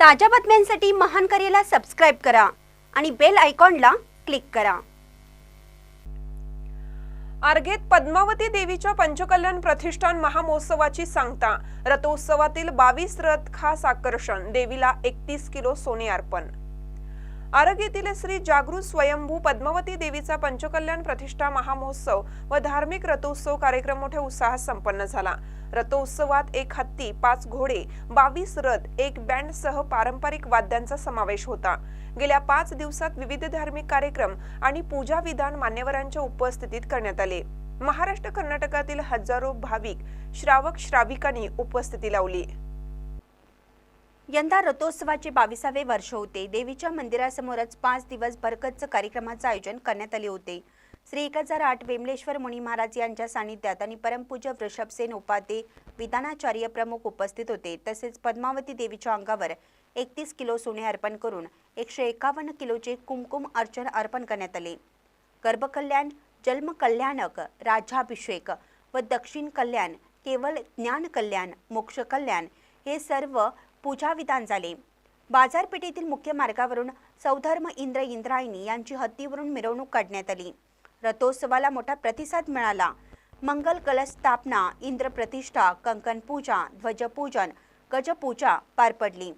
ताज्या बातम्यांसाठी महान करेला सबस्क्राईब करा आणि बेल आयकॉनला क्लिक करा. आर्गेत पद्मावती देवीच्या पंचकल्याण प्रतिष्ठान महामहोत्सवाची सांगता रथोत्सवातील बावीस रथ खास आकर्षण देवीला एकतीस किलो सोने अर्पण. आरग येथील श्री जागृत स्वयंभू पद्मावती देवीचा पंचकल्याण प्रतिष्ठा महामहोत्सव व धार्मिक रथोत्सव कार्यक्रम मोठ्या उत्साहात संपन्न झाला. रथोत्सवात एक हत्ती पाच घोडे बावीस रथ एक बँड सह पारंपरिक वाद्यांचा समावेश होता. गेल्या पाच दिवसात विविध धार्मिक कार्यक्रम आणि पूजा विधान मान्यवरांच्या उपस्थितीत करण्यात आले. महाराष्ट्र कर्नाटकातील हजारो भाविक श्रावक श्राविकांनी उपस्थिती लावली. यंदा रथोत्सवाचे बावीसावे वर्ष होते. देवीच्या मंदिरासमोरच पाच दिवस बरकतच कार्यक्रमाचं आयोजन करण्यात आले होते. श्री एक हजार आठ वेमलेश्वर मुनी महाराज यांच्या सानिध्यात आणि परमपूज्य वृषभसेन उपाध्ये विधानाचार्य प्रमुख उपस्थित होते. तसेच पद्मावती देवीच्या अंगावर एकतीस किलो सोने अर्पण करून एकशे एकावन्न किलोचे कुमकुम अर्चन अर्पण करण्यात आले. गर्भकल्याण जन्मकल्याणक राज्याभिषेक व दक्षिण कल्याण केवळ ज्ञान कल्याण मोक्ष कल्याण हे सर्व पूजाविधान झाले. बाजारपेठेतील मुख्य मार्गावरून सौधर्म इंद्र इंद्रायणी यांची हत्तीवरून मिरवणूक काढण्यात आली. रथोत्सवाला मोठा प्रतिसाद मिळाला. मंगल कलश स्थापना इंद्र प्रतिष्ठा कंकण पूजा ध्वजपूजन गजपूजा पार पडली.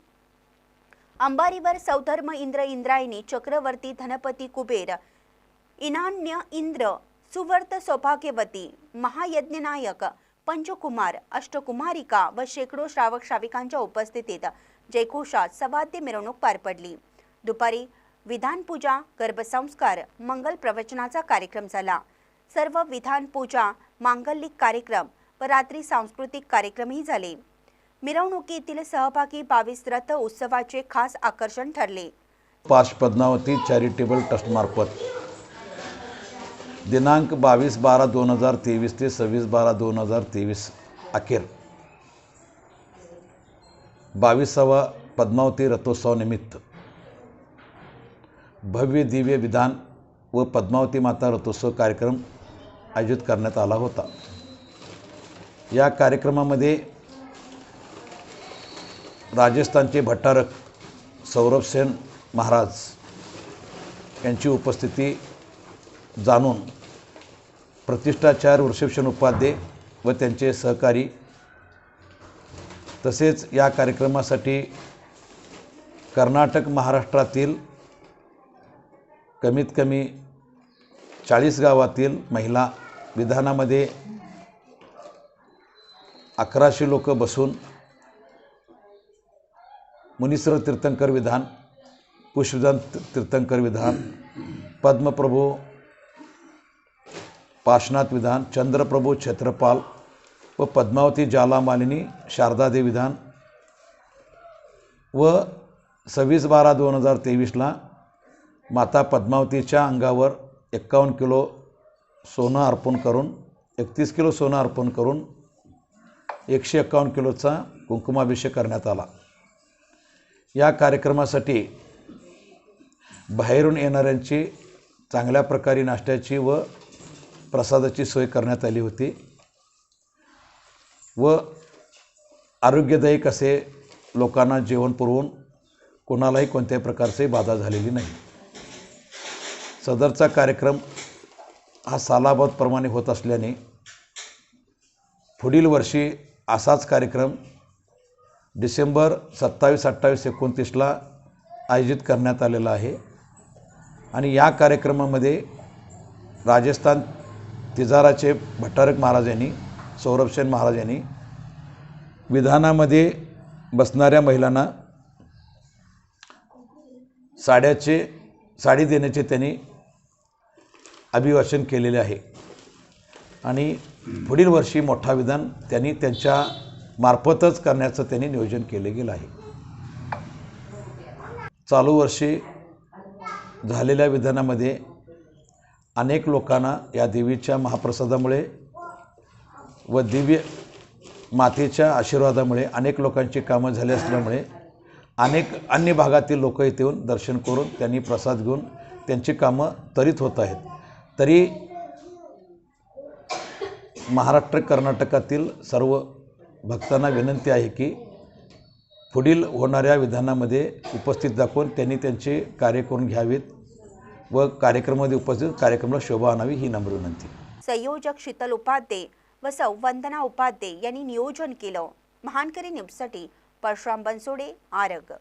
अंबारीवर सौधर्म इंद्र इंद्रायणी चक्रवर्ती धनपती कुबेर इनान्य इंद्र सुवर्त सौभाग्यवती महायज्ञनायक पंचकुमार अष्टकुमारिका व शेकडो श्रावक श्राविकांच्या उपस्थितीत जयघोषात सवाद्य मिरवणूक पार पडली. दुपारी विधानपूजा गर्भसंस्कार मंगल प्रवचनाचा कार्यक्रम झाला. सर्व विधान पूजा मांगलिक कार्यक्रम व रात्री सांस्कृतिक कार्यक्रमही झाले. मिरवणुकीतील सहभागी बावीस रथ उत्सवाचे खास आकर्षण ठरले. पाच पद्मावती चॅरिटेबल ट्रस्टमार्फत दिनांक बावीस बारा दोन हजार तेवीस ते सव्वीस बारा दोन हजार तेवीस अखेर. बावीसावा पद्मावती रथोत्सवानिमित्त भव्य दिव्य विधान व पद्मावती माता रथोत्सव कार्यक्रम आयोजित करण्यात आला होता. या कार्यक्रमामध्ये राजस्थानचे भट्टारक सौरभ सेन महाराज यांची उपस्थिती जाणून प्रतिष्ठाचार वृषभसेन उपाध्ये व त्यांचे सहकारी. तसेच या कार्यक्रमासाठी कर्नाटक महाराष्ट्रातील कमीत कमी चाळीस गावातील महिला विधानामध्ये अकराशे लोक बसून मुनीश्वर तीर्थंकर विधान पुष्पदान तीर्थंकर विधान पद्मप्रभू पाशनाथ विधान चंद्रप्रभू छत्रपाल व पद्मावती ज्वालामालिनी शारदादेवी विधान व सव्वीस बारा दोन हजार तेवीसला माता पद्मावतीच्या अंगावर एक्कावन्न किलो सोनं अर्पण करून एकतीस किलो सोनं अर्पण करून एकशे एक्कावन्न किलोचा कुंकुमाभिषेक करण्यात आला. या कार्यक्रमासाठी बाहेरून येणाऱ्यांची चांगल्या प्रकारे नाश्त्याची व प्रसादाची सोय करण्यात आली होती. व आरोग्यदायक असे लोकांना जेवण पुरवून कोणालाही कोणत्याही प्रकारचे बाधा झालेली नाही. सदरचा कार्यक्रम हा सालाबादप्रमाणे होत असल्याने पुढील वर्षी असाच कार्यक्रम डिसेंबर सत्तावीस अठ्ठावीस एकोणतीसला आयोजित करण्यात आलेला आहे. आणि या कार्यक्रमामध्ये राजस्थान तिजाराचे भट्टारक महाराज यांनी सौरभसेन महाराज यांनी विधानामध्ये बसणाऱ्या महिलांना साड्याचे साडी देण्याचे त्यांनी अभिवाचन केलेले आहे. आणि पुढील वर्षी मोठा विधान त्यांनी त्यांच्या मार्फतच करण्याचं त्यांनी नियोजन केले गेलं आहे. चालू वर्षी झालेल्या विधानामध्ये अनेक लोकांना या देवीच्या महाप्रसादामुळे व दिव्य मातेच्या आशीर्वादामुळे अनेक लोकांची कामं झाली असल्यामुळे अनेक अन्य भागातील लोक इथे येऊन दर्शन करून त्यांनी प्रसाद घेऊन त्यांची कामं त्वरित होत आहेत. तरी महाराष्ट्र कर्नाटकातील सर्व भक्तांना विनंती आहे की पुढील होणाऱ्या विधानामध्ये उपस्थित दाखवून त्यांनी त्यांचे कार्य करून घ्यावेत. व कार्यक्रमामध्ये उपस्थित कार्यक्रमाला शोभा आणावी ही नम्र विनंती. संयोजक शीतल उपाध्ये व सौ वंदना उपाध्ये यांनी नियोजन केलं. महानकरी न्यूजसाठी परशुराम बनसोडे आरग.